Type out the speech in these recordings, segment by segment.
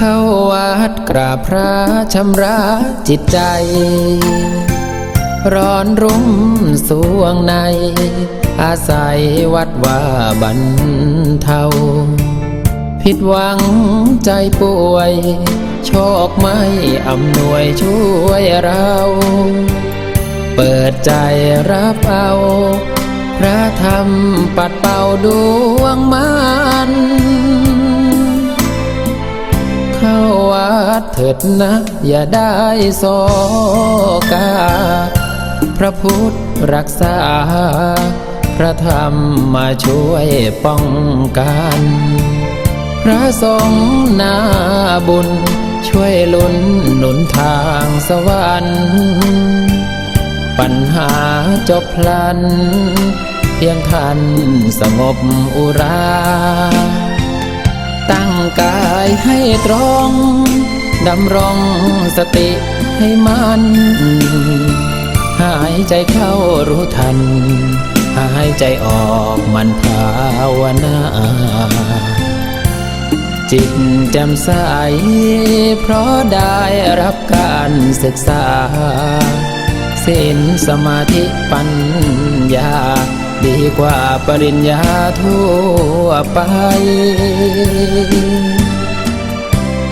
ข้าวัดกราบพระชำระจิตใจ ร้อนรุ่มสวงใน อาศัยวัดว่าบรรเทา ผิดหวังใจป่วย โชคไม่อำนวยช่วยเรา เปิดใจรับเอา พระธรรมปัดเป่าดวงมัน ดเถิดนะ อย่าได้โศกา พระพุทธรักษา พระธรรมมาช่วยป้องกัน พระสงฆ์นาบุญ ช่วยลุนหนุนทางสวรรค์ปัญหาจบพลัน เพียงท่านสงบอุรา ตั้งกายให้ตรง ดำรงสติให้มัน หายใจเข้ารู้ทัน หายใจออกมันภาวนาจิตแจ่มใสเพราะได้รับการศึกษาศีลสมาธิปัญญา ดีกว่าปริญญาทั่วไป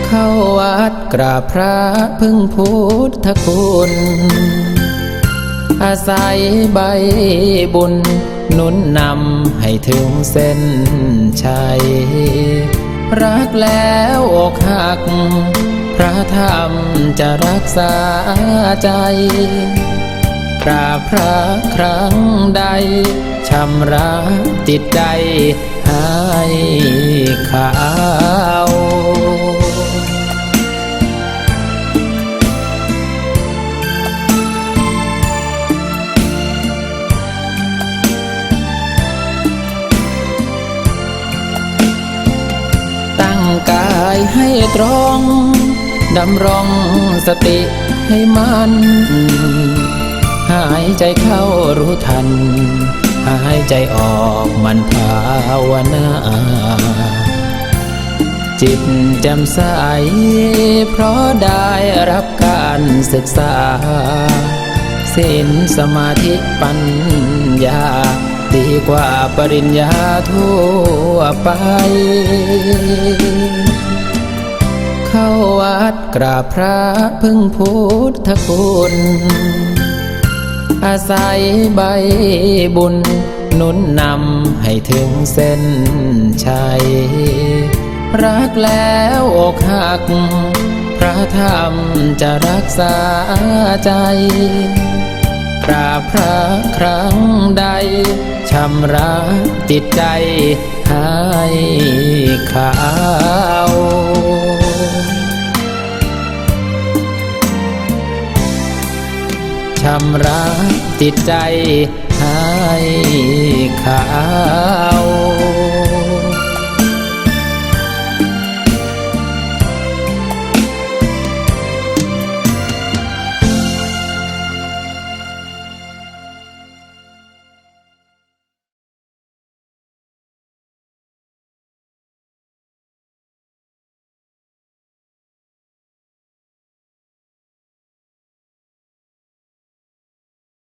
เข้าวัดกราบพระพึ่งพุทธคุณ อาศัยใบบุญนุนนำให้ถึงเส้นชัย รักแล้วอกหัก พระธรรมจะรักษาใจ ราบพระครั้งใดชำระจิตใจให้ขาวตั้งกายให้ตรงดำรงสติให้มัน หายใจเข้ารู้ทัน หายใจออกมันภาวนาจิตแจ่มใสเพราะได้รับการศึกษาศีลสมาธิปัญญา ดีกว่าปริญญาทั่วไป เข้าวัดกราบพระพึ่งพุทธคุณ อาศัยใบบุญนุนนำให้ถึงเส้นชัย รักแล้วอกหัก พระธรรมจะรักษาใจกราบพระครั้งใดชำระจิตใจให้ขาว ชำระจิตใจให้ขาว